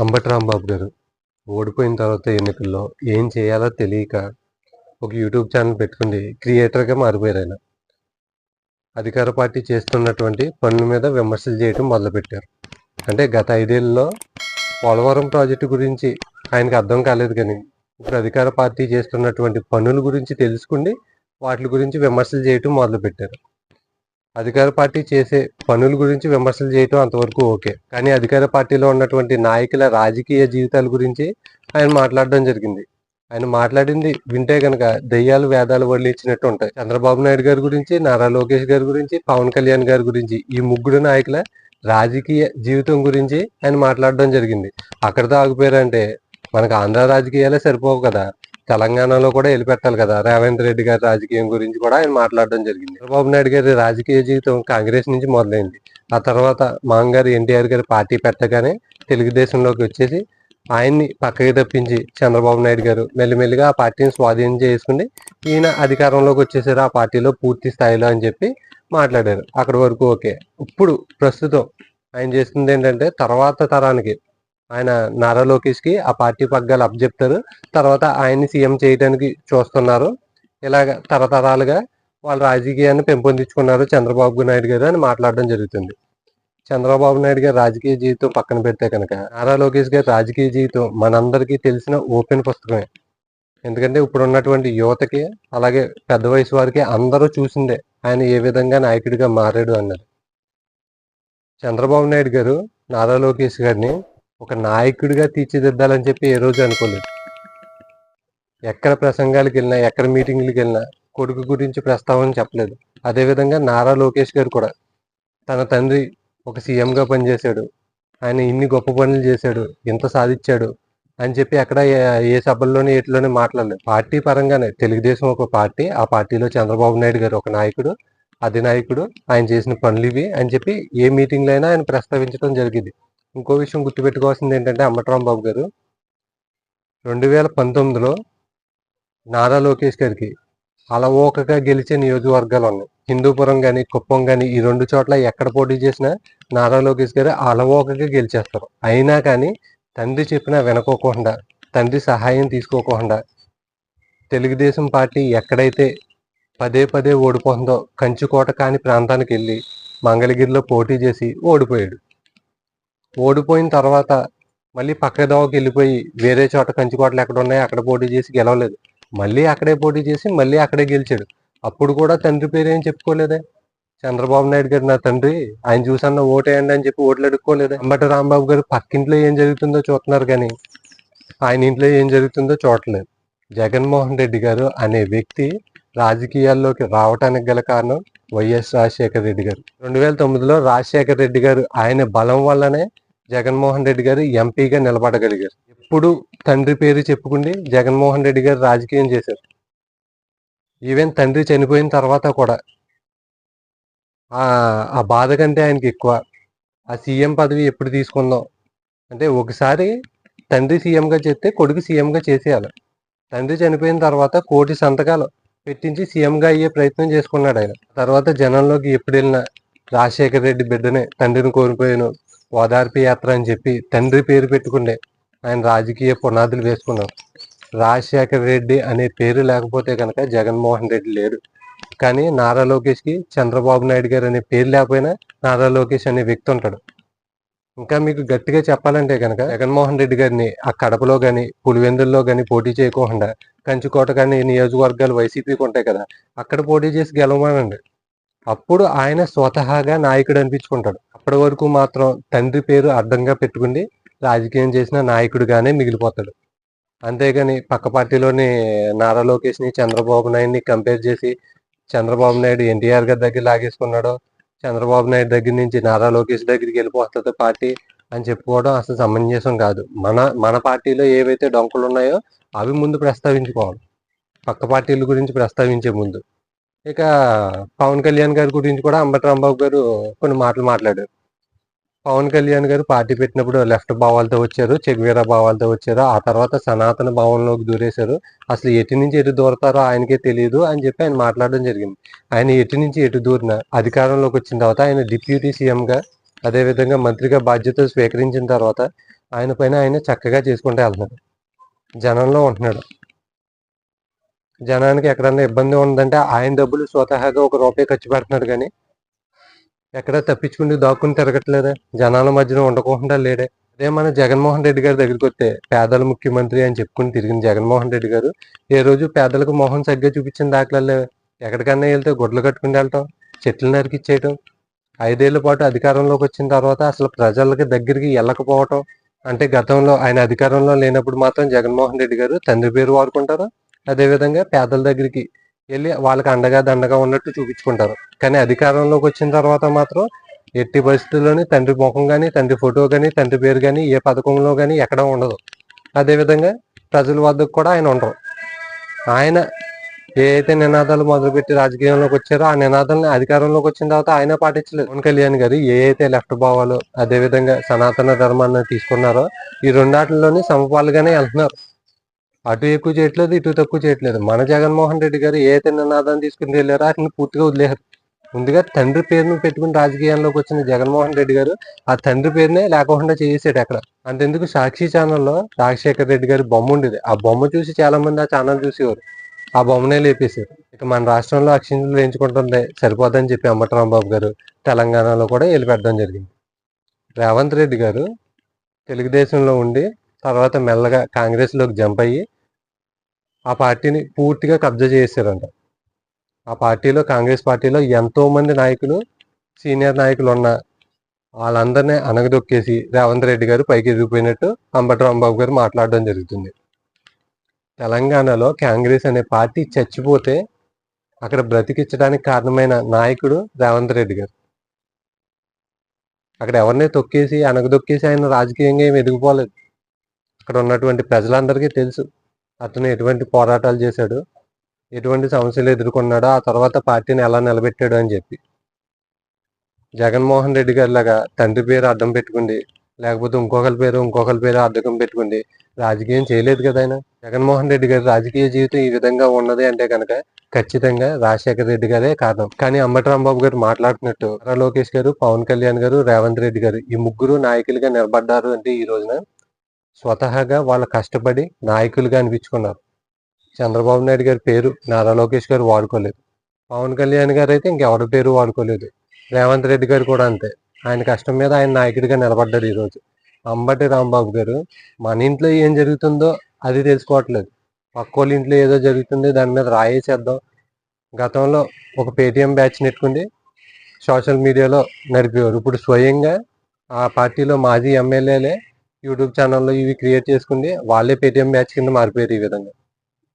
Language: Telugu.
అంబటి రాంబాబు గారు. ఓడిపోయిన తర్వాత ఎన్నికల్లో ఏం చేయాలో తెలియక ఒక యూట్యూబ్ ఛానల్ పెట్టుకుని క్రియేటర్గా మారిపోయారు ఆయన. అధికార పార్టీ చేస్తున్నటువంటి పనుల మీద విమర్శలు చేయడం మొదలుపెట్టారు. అంటే గత ఐదేళ్ళలో పోలవరం ప్రాజెక్టు గురించి ఆయనకు అర్థం కాలేదు కానీ ఇప్పుడు అధికార పార్టీ చేస్తున్నటువంటి పనుల గురించి తెలుసుకుండి వాటి గురించి విమర్శలు చేయటం మొదలుపెట్టారు. అధికార పార్టీ చేసే పనుల గురించి విమర్శలు చేయటం అంతవరకు ఓకే. కానీ అధికార పార్టీలో ఉన్నటువంటి నాయకుల రాజకీయ జీవితాల గురించి ఆయన మాట్లాడడం జరిగింది. ఆయన మాట్లాడింది వింటే కనుక దయ్యాలు వేదాలు వదిలించినట్టు ఉంటాయి. చంద్రబాబు నాయుడు గారి గురించి నారా లోకేష్ గారి గురించి పవన్ కళ్యాణ్ గారి గురించి ఈ ముగ్గురు నాయకుల రాజకీయ జీవితం గురించి ఆయన మాట్లాడడం జరిగింది. అక్కడితో ఆగిపోయారంటే మనకు ఆంధ్ర రాజకీయాలే సరిపోవు కదా. తెలంగాణలో కూడా వెళ్ళిపెట్టాలి కదా. రేవంత్ రెడ్డి గారి రాజకీయం గురించి కూడా ఆయన మాట్లాడడం జరిగింది. చంద్రబాబు నాయుడు గారి రాజకీయ జీవితం కాంగ్రెస్ నుంచి మొదలైంది. ఆ తర్వాత మాంగారు ఎన్టీఆర్ గారి పార్టీ పెట్టగానే తెలుగుదేశంలోకి వచ్చేసి ఆయన్ని పక్కకి తప్పించి చంద్రబాబు నాయుడు గారు మెల్లిమెల్లిగా ఆ పార్టీని స్వాధీనం చేసుకుని ఈయన అధికారంలోకి వచ్చేసారు. ఆ పార్టీలో పూర్తి స్థాయిలో అని చెప్పి మాట్లాడారు. అక్కడి వరకు ఓకే. ఇప్పుడు ప్రస్తుతం ఆయన చేస్తుంది ఏంటంటే తర్వాత తరానికి ఆయన నారా లోకేష్కి ఆ పార్టీ పగ్గాలు అప్పచెప్తారు. తర్వాత ఆయన్ని సీఎం చేయడానికి చూస్తున్నారు. ఇలాగ తరతరాలుగా వాళ్ళ రాజకీయాన్ని పెంపొందించుకున్నారు చంద్రబాబు నాయుడు గారు అని మాట్లాడడం జరుగుతుంది. చంద్రబాబు నాయుడు గారి రాజకీయ జీవితం పక్కన పెడితే కనుక నారా లోకేష్ గారి రాజకీయ జీవితం మనందరికీ తెలిసిన ఓపెన్ పుస్తకమే. ఎందుకంటే ఇప్పుడు ఉన్నటువంటి యువతకి అలాగే పెద్ద వయసు వారికి అందరూ చూసిందే ఆయన ఏ విధంగా నాయకుడిగా మారాడు అన్నది. చంద్రబాబు నాయుడు గారు నారా లోకేష్ గారిని ఒక నాయకుడిగా తీర్చిదిద్దాలని చెప్పి ఏ రోజు అనుకోలేదు. ఎక్కడ ప్రసంగాలకు వెళ్ళినా ఎక్కడ మీటింగ్లకు వెళ్ళినా కొడుకు గురించి ప్రస్తావన చెప్పలేదు. అదేవిధంగా నారా లోకేష్ గారు కూడా తన తండ్రి ఒక సీఎంగా పనిచేశాడు. ఆయన ఇన్ని గొప్ప పనులు చేశాడు ఇంత సాధించాడు అని చెప్పి అక్కడ ఏ- సభల్లోనే ఎట్లోనే మాట్లాడలేదు. పార్టీ పరంగానే తెలుగుదేశం ఒక పార్టీ ఆ పార్టీలో చంద్రబాబు నాయుడు గారు ఒక నాయకుడు అధినాయకుడు ఆయన చేసిన పనులు ఇవి అని చెప్పి ఏ మీటింగ్లో అయినా ఆయన ప్రస్తావించడం జరిగింది. ఇంకో విషయం గుర్తుపెట్టుకోవాల్సింది ఏంటంటే అమ్మటరాం బాబు గారు. రెండు వేల పంతొమ్మిదిలో నారా లోకేష్ గారికి అలవోకగా గెలిచే నియోజకవర్గాలు ఉన్నాయి. హిందూపురం కానీ కుప్పం కానీ ఈ రెండు చోట్ల ఎక్కడ పోటీ చేసినా నారా లోకేష్ గారు అలవోకగా గెలిచేస్తారు. అయినా కానీ తండ్రి చెప్పినా వినకోకుండా తండ్రి సహాయం తీసుకోకుండా తెలుగుదేశం పార్టీ ఎక్కడైతే పదే పదే ఓడిపోతుందో కంచుకోట కాని ప్రాంతానికి వెళ్ళి మంగళగిరిలో పోటీ చేసి ఓడిపోయాడు. ఓడిపోయిన తర్వాత మళ్ళీ పక్క దోవకి వెళ్ళిపోయి వేరే చోట కంచుకోటలు ఎక్కడ ఉన్నాయో అక్కడ పోటీ చేసి గెలవలేదు. మళ్ళీ అక్కడే పోటీ చేసి మళ్ళీ అక్కడే గెలిచాడు. అప్పుడు కూడా తండ్రి పేరు ఏం చెప్పుకోలేదే? చంద్రబాబు నాయుడు గారు నా తండ్రి ఆయన చూసన్న ఓటేయండి అని చెప్పి ఓట్లు అడుక్కోలేదు? అంబటి రాంబాబు గారు పక్కింట్లో ఏం జరుగుతుందో చూస్తున్నారు కానీ ఆయన ఇంట్లో ఏం జరుగుతుందో చూడలేదు జగన్మోహన్ రెడ్డి గారు అనే వ్యక్తి రాజకీయాల్లోకి రావటానికి గల కారణం వైఎస్ రాజశేఖర రెడ్డి గారు. రెండు వేల తొమ్మిదిలో రాజశేఖర రెడ్డి గారు ఆయన బలం వల్లనే జగన్మోహన్ రెడ్డి గారు ఎంపీగా నిలబడగలిగారు. ఎప్పుడు తండ్రి పేరు చెప్పుకుండి జగన్మోహన్ రెడ్డి గారు రాజకీయం చేశారు. ఈవెన్ తండ్రి చనిపోయిన తర్వాత కూడా. ఆ బాధ కంటే ఆయనకి ఎక్కువ. ఆ సీఎం పదవి ఎప్పుడు తీసుకుందాం? అంటే ఒకసారి తండ్రి సీఎంగా చెప్తే కొడుకు సీఎంగా చేసేయాలి. తండ్రి చనిపోయిన తర్వాత కోటి సంతకాలు పెట్టించి సీఎంగా అయ్యే ప్రయత్నం చేసుకున్నాడు ఆయన. తర్వాత జనంలోకి ఎప్పుడు వెళ్ళినా రాజశేఖర రెడ్డి బిడ్డనే తండ్రిని కోల్పోయాను ఓదార్పు యాత్ర అని చెప్పి తండ్రి పేరు పెట్టుకుండే. ఆయన రాజకీయ పునాదులు వేసుకున్నారు రాజశేఖర రెడ్డి అనే పేరు లేకపోతే కనుక జగన్మోహన్ రెడ్డి లేడు. కానీ నారా లోకేష్కి చంద్రబాబు నాయుడు గారు అనే పేరు లేకపోయినా నారా లోకేష్ అనే వ్యక్తి ఉంటాడు. ఇంకా మీకు గట్టిగా చెప్పాలంటే కనుక జగన్మోహన్ రెడ్డి గారిని ఆ కడపలో కానీ పులివెందుల్లో కానీ పోటీ చేయకుండా కంచుకోట కానీ నియోజకవర్గాలు వైసీపీకి ఉంటాయి కదా అక్కడ పోటీ చేసి గెలవమనండి. అప్పుడు ఆయన స్వతహాగా నాయకుడు అనిపించుకుంటాడు. అప్పటి వరకు మాత్రం తండ్రి పేరు అడ్డంగా పెట్టుకుని రాజకీయం చేసిన నాయకుడిగానే మిగిలిపోతాడు. అంతేగాని పక్క పార్టీలోని నారా లోకేష్ని చంద్రబాబు నాయుడిని కంపేర్ చేసి చంద్రబాబు నాయుడు ఎన్టీఆర్ గారి దగ్గర లాగేసుకున్నాడు చంద్రబాబు నాయుడు దగ్గర నుంచి నారా లోకేష్ దగ్గరికి వెళ్ళిపోతుంది పార్టీ అని చెప్పుకోవడం అసలు సమంజసం కాదు. మన మన పార్టీలో ఏవైతే డొంకలు ఉన్నాయో అవి ముందు ప్రస్తావించుకోవాలి. పక్క పార్టీల గురించి ప్రస్తావించే ముందు. ఇక పవన్ కళ్యాణ్ గారి గురించి కూడా అంబటరాంబాబు గారు కొన్ని మాటలు మాట్లాడారు. పవన్ కళ్యాణ్ గారు పార్టీ పెట్టినప్పుడు లెఫ్ట్ భావాలతో వచ్చారు చెగ్వీరా భావాలతో వచ్చారు ఆ తర్వాత సనాతన భావంలోకి దూరేశారు. అసలు ఎటు నుంచి ఎటు దూరతారో ఆయనకే తెలియదు అని చెప్పి ఆయన మాట్లాడడం జరిగింది. ఆయన ఎటు నుంచి ఎటు దూరిన అధికారంలోకి వచ్చిన తర్వాత ఆయన డిప్యూటీ సీఎంగా అదేవిధంగా మంత్రిగా బాధ్యతలు స్వీకరించిన తర్వాత ఆయన పైన ఆయన చక్కగా చేసుకుంటూ వెళ్తున్నాడు జనంలో ఉంటున్నాడు. జనానికి ఎక్కడన్నా ఇబ్బంది ఉందంటే ఆయన డబ్బులు స్వతహాగా ఒక రూపాయి ఖర్చు పెడుతున్నాడు కానీ ఎక్కడ తప్పించుకుంటూ దాక్కుని తిరగట్లేదే. జనాల మధ్యన ఉండకుండా లేడే. అదే మన జగన్మోహన్ రెడ్డి గారి దగ్గరికి వస్తే పేదల ముఖ్యమంత్రి అని చెప్పుకుని తిరిగిన జగన్మోహన్ రెడ్డి గారు ఏ రోజు పేదలకు మొహం సరిగ్గా చూపించిన దాఖలాలే. ఎక్కడికన్నా వెళ్తే గుడ్లు కట్టుకుని వెళ్ళటం చెట్లు నరికిచ్చేయటం ఐదేళ్ళ పాటు అధికారంలోకి వచ్చిన తర్వాత అసలు ప్రజలకి దగ్గరికి వెళ్ళకపోవటం. అంటే గతంలో ఆయన అధికారంలో లేనప్పుడు మాత్రం జగన్మోహన్ రెడ్డి గారు తండ్రి పేరు వాడుకుంటారు? అదేవిధంగా పేదల దగ్గరికి వెళ్ళి వాళ్ళకి అండగా దండగా ఉన్నట్టు చూపించుకుంటారు. కానీ అధికారంలోకి వచ్చిన తర్వాత మాత్రం ఎట్టి పరిస్థితుల్లోని తండ్రి ముఖం కానీ తండ్రి ఫోటో కానీ తండ్రి పేరు కానీ ఏ పథకంలో కానీ ఎక్కడ ఉండదు. అదేవిధంగా ప్రజల వద్దకు కూడా ఆయన ఉండరు. ఆయన ఏ అయితే నినాదాలు మొదలుపెట్టి రాజకీయంలోకి వచ్చారో ఆ నినాదాలను అధికారంలోకి వచ్చిన తర్వాత ఆయన పాటించలేదు. పవన్ కళ్యాణ్ గారు ఏ అయితే లెఫ్ట్ భావాలు అదేవిధంగా సనాతన ధర్మాన్ని తీసుకున్నారో ఈ రెండాటిలోని సమపాలుగానే వెళ్తున్నారు. అటు ఎక్కువ చేయట్లేదు ఇటు తక్కువ చేయట్లేదు. మన జగన్మోహన్ రెడ్డి గారు ఏ అయితే నినాదాన్ని తీసుకుని వెళ్ళారో అతను పూర్తిగా వదిలేరు ముందుగా తండ్రి పేరును పెట్టుకుని రాజకీయాల్లోకి వచ్చిన జగన్మోహన్ రెడ్డి గారు ఆ తండ్రి పేరునే లేకుండా చేసాడు అక్కడ. అంతెందుకు సాక్షి ఛానల్లో రాజశేఖర్ రెడ్డి గారి బొమ్మ ఉండేది. ఆ బొమ్మ చూసి చాలా మంది ఆ ఛానల్ చూసేవారు. ఆ బొమ్మనే లేపేశారు. ఇక మన రాష్ట్రంలో అక్షింతలు వేయించుకుంటుంది సరిపోదని చెప్పి అంబటరాంబాబు గారు తెలంగాణలో కూడా వెళ్ళి పెట్టడం జరిగింది. రేవంత్ రెడ్డి గారు తెలుగుదేశంలో ఉండి తర్వాత మెల్లగా కాంగ్రెస్లోకి జంప్ అయ్యి ఆ పార్టీని పూర్తిగా కబ్జా చేశారంట ఆ పార్టీలో కాంగ్రెస్ పార్టీలో ఎంతో మంది నాయకులు సీనియర్ నాయకులు ఉన్న వాళ్ళందరినీ అనగదొక్కేసి రేవంత్ రెడ్డి గారు పైకి ఎదిగిపోయినట్టు అంబటరాంబాబు గారు మాట్లాడడం జరుగుతుంది. తెలంగాణలో కాంగ్రెస్ అనే పార్టీ చచ్చిపోతే అక్కడ బ్రతికించడానికి కారణమైన నాయకుడు రేవంత్ రెడ్డి గారు. అక్కడ ఎవరిని తొక్కేసి అనగదొక్కేసి ఆయన రాజకీయంగా ఏమి ఎదిగిపోలేదు. అక్కడ ఉన్నటువంటి ప్రజలందరికీ తెలుసు. అతను ఎటువంటి పోరాటాలు చేశాడు ఎటువంటి సమస్యలు ఎదుర్కొన్నాడో ఆ తర్వాత పార్టీని ఎలా నిలబెట్టాడు అని చెప్పి. జగన్మోహన్ రెడ్డి గారి లాగా తండ్రి పేరు అడ్డం పెట్టుకుంది లేకపోతే ఇంకొకరి పేరు ఇంకొకరి పేరు అడ్డకం పెట్టుకుంది రాజకీయం చేయలేదు కదా ఆయన. జగన్మోహన్ రెడ్డి గారి రాజకీయ జీవితం ఈ విధంగా ఉన్నది అంటే కనుక ఖచ్చితంగా రాజశేఖర రెడ్డి గారే కారణం. కానీ అంబటరాంబాబు గారు మాట్లాడుతున్నట్టు లోకేష్ గారు పవన్ కళ్యాణ్ గారు రేవంత్ రెడ్డి గారు ఈ ముగ్గురు నాయకులుగా నిలబడ్డారు అంటే ఈ రోజున స్వతహాగా వాళ్ళు కష్టపడి నాయకులుగా అనిపించుకున్నారు. చంద్రబాబు నాయుడు గారి పేరు నారా లోకేష్ గారు వాడుకోలేదు. పవన్ కళ్యాణ్ గారు అయితే ఇంకెవరి పేరు వాడుకోలేదు. రేవంత్ రెడ్డి గారు కూడా అంతే. ఆయన కష్టం మీద ఆయన నాయకుడిగా నిలబడ్డారు ఈరోజు. అంబటి రాంబాబు గారు మన ఇంట్లో ఏం జరుగుతుందో అది తెలుసుకోవట్లేదు. పక్క వాళ్ళ ఇంట్లో ఏదో జరుగుతుంది దాని మీద రాయేసేద్దాం గతంలో ఒక పేటీఎం బ్యాచ్ నెట్టుకుంది సోషల్ మీడియాలో నడిపేవారు. ఇప్పుడు స్వయంగా ఆ పార్టీలో మాజీ ఎమ్మెల్యేలే యూట్యూబ్ ఛానల్లో ఇవి క్రియేట్ చేసుకుంది వాళ్ళే పేటిఎం బ్యాచ్ కింద మారిపోయారు ఈ విధంగా.